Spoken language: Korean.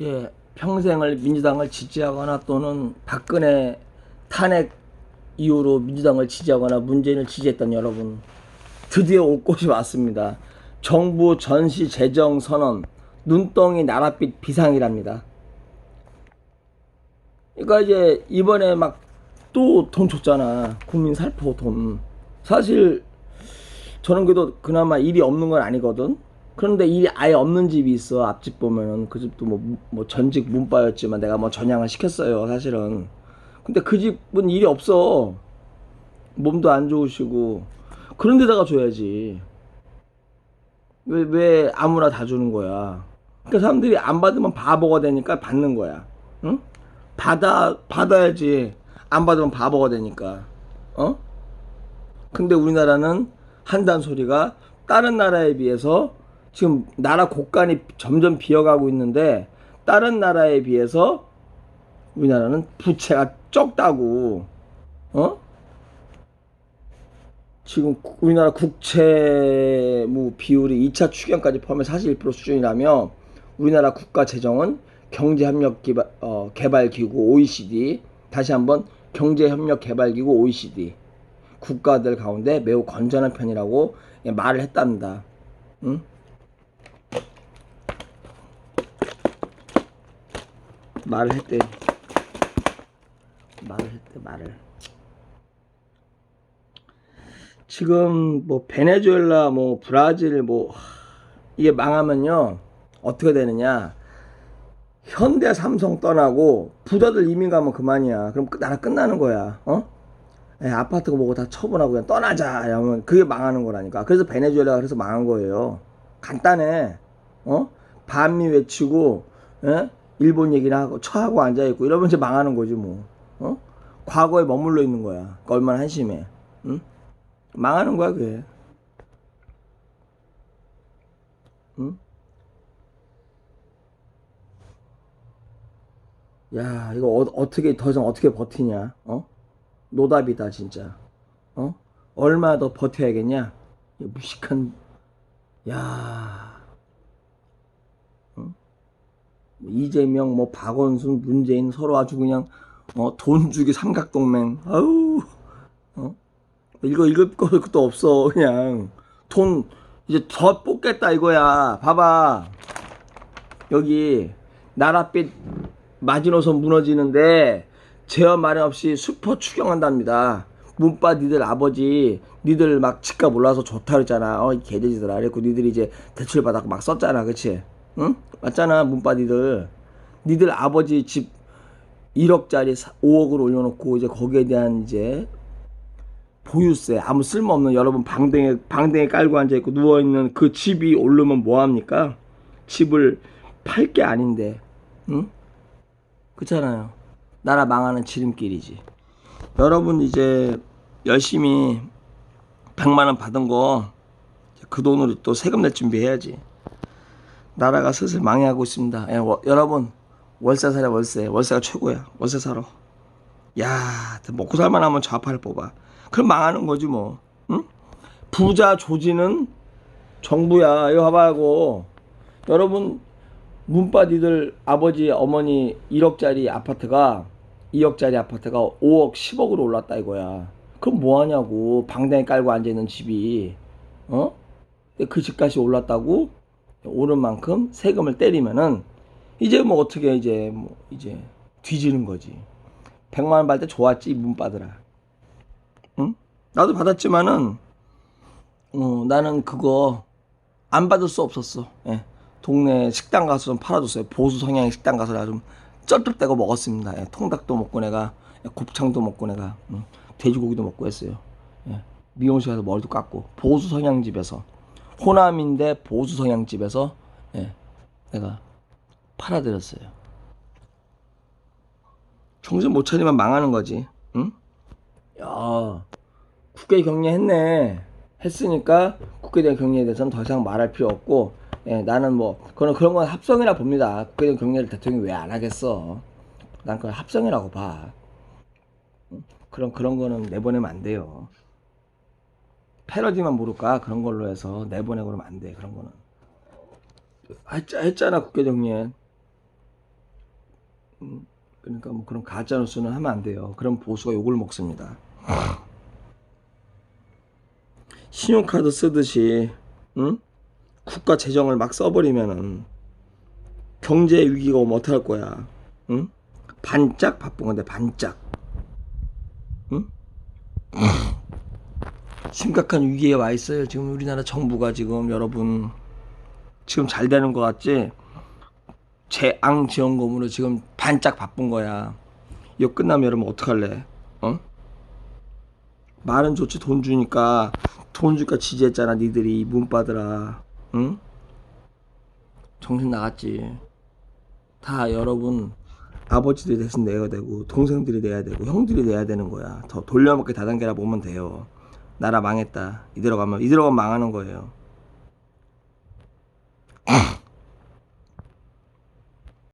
예, 평생을 민주당을 지지하거나 또는 박근혜 탄핵 이후로 민주당을 지지하거나 문재인을 지지했던 여러분 드디어 올 곳이 왔습니다. 정부 전시 재정 선언 눈덩이 나랏빛 비상이랍니다. 그러니까 이제 이번에 막 또 돈 줬잖아. 국민 살포 돈. 사실 저는 그래도 그나마 일이 없는 건 아니거든. 그런데 일이 아예 없는 집이 있어. 앞집 보면은 그 집도 뭐, 뭐 전직 문바였지만 내가 뭐 전향을 시켰어요. 사실은. 근데 그 집은 일이 없어. 몸도 안 좋으시고. 그런 데다가 줘야지. 왜, 왜 아무나 다 주는 거야. 그러니까 사람들이 안 받으면 바보가 되니까 받는 거야. 응? 받아, 받아야지. 안 받으면 바보가 되니까. 어? 근데 우리나라는 한단 소리가 다른 나라에 비해서 지금 나라 곳간이 점점 비어가고 있는데 다른 나라에 비해서 우리나라는 부채가 적다고 어? 지금 구- 우리나라 국채 무 비율이 2차 추경까지 포함해 41% 수준이라며 우리나라 국가 재정은 경제협력 개발 어, 개발기구 OECD 다시 한번 경제협력 개발기구 OECD 국가들 가운데 매우 건전한 편이라고 예, 말을 했답니다. 응? 말을 했대. 말을 했대 말을. 지금 뭐 베네수엘라 뭐 브라질 뭐 하, 이게 망하면요 어떻게 되느냐? 현대 삼성 떠나고 부자들 이민 가면 그만이야. 그럼 그 나라 끝나는 거야 어? 에, 아파트가 뭐고 다 처분하고 그냥 떠나자. 이러면 그게 망하는 거라니까. 그래서 베네수엘라가 그래서 망한 거예요. 간단해 어? 반미 외치고 에? 일본 얘기나 하고 처하고 앉아 있고 이러면 이제 망하는 거지 뭐. 어? 과거에 머물러 있는 거야. 그러니까 얼마나 한심해. 응? 망하는 거야 그게. 응? 야 이거 어, 어떻게 더 이상 어떻게 버티냐? 어? 노답이다 진짜. 어? 얼마 더 버텨야겠냐? 이 무식한 야 어? 뭐 이재명 뭐 박원순 문재인 서로 아주 그냥 어, 돈 주기 삼각동맹 아우 어? 이거 읽을 것도 없어 그냥. 돈 이제 더 뽑겠다 이거야. 봐봐. 여기 나랏빛 마지노선 무너지는데 제어 마련 없이 슈퍼 추경한답니다. 문바 니들 아버지 니들 막 집값 올라서 좋다 그랬잖아. 어이 개돼지들아. 그랬고 니들이 이제 대출 받았고 막 썼잖아. 그치 응 맞잖아 문바 니들 니들 아버지 집 1억짜리 5억을 올려놓고 이제 거기에 대한 이제 보유세 아무 쓸모없는 여러분 방댕에 방댕에 깔고 앉아 있고 누워 있는 그 집이 오르면 뭐 합니까? 집을 팔 게 아닌데, 응? 그렇잖아요. 나라 망하는 지름길이지. 여러분 이제 열심히 100만 원 받은 거 그 돈으로 또 세금 낼 준비해야지. 나라가 슬슬 망해가고 있습니다. 예, 워- 여러분 월세 사라 월세 월세가 최고야. 월세 사러. 야, 먹고 살만하면 좌파를 뽑아. 그럼 망하는 거지 뭐. 응? 부자 조지는 정부야. 이거 봐봐요. 여러분 문바디들 아버지 어머니 1억짜리 아파트가 2억짜리 아파트가 5억 10억으로 올랐다 이거야. 그럼 뭐 하냐고. 방댕이 깔고 앉아 있는 집이. 어? 그 집값이 올랐다고 오른 만큼 세금을 때리면은 이제 뭐 어떻게 이제 뭐 이제 뒤지는 거지. 100만 원 받을 때 좋았지 문 받으라. 응? 나도 받았지만은 어, 나는 그거 안 받을 수 없었어. 예. 동네 식당 가서 좀 팔아줬어요. 보수 성향의 식당 가서 내가 좀 쩔뚝대고 먹었습니다. 예. 통닭도 먹고 내가 예, 곱창도 먹고 내가 음, 돼지고기도 먹고 했어요. 예. 미용실 가서 머리도 깎고 보수 성향 집에서 호남인데 보수 성향 집에서 예. 내가 팔아드렸어요. 정신 못 차리면 망하는 거지. 응? 야, 국회 격리했네. 했으니까 대한 격리에 대해서는 더 이상 말할 필요 없고, 예, 나는 뭐, 그런, 그런 건 합성이라 봅니다. 대한 격리를 대통령이 왜 안 하겠어. 난 그건 합성이라고 봐. 응? 그런, 그런 거는 내보내면 안 돼요. 패러디만 모를까? 그런 걸로 해서 내보내고 그러면 안 돼, 그런 거는. 했, 했잖아, 국회 격리에. 음, 그러니까 뭐 그런 가짜 뉴스는 하면 안 돼요. 그럼 보수가 욕을 먹습니다. 신용카드 쓰듯이 응? 국가 재정을 막 써버리면은 경제 위기가 오면 어떡할 거야? 응? 반짝 바쁜 건데 반짝. 응? 심각한 위기에 와 있어요. 지금 우리나라 정부가 지금 여러분 지금 잘 되는 것 같지? 재앙 지원금으로 지금 반짝 바쁜 거야. 이거 끝나면 여러분 어떡할래? 어? 말은 좋지 돈 주니까 돈 주니까 지지했잖아 니들이 문바들아 응? 정신 나갔지 다 여러분 아버지들이 대신 내야 되고 동생들이 내야 되고 형들이 내야 되는 거야 더 돌려먹기 다단계라 보면 돼요 나라 망했다. 이대로 가면 이대로 가면 망하는 거예요.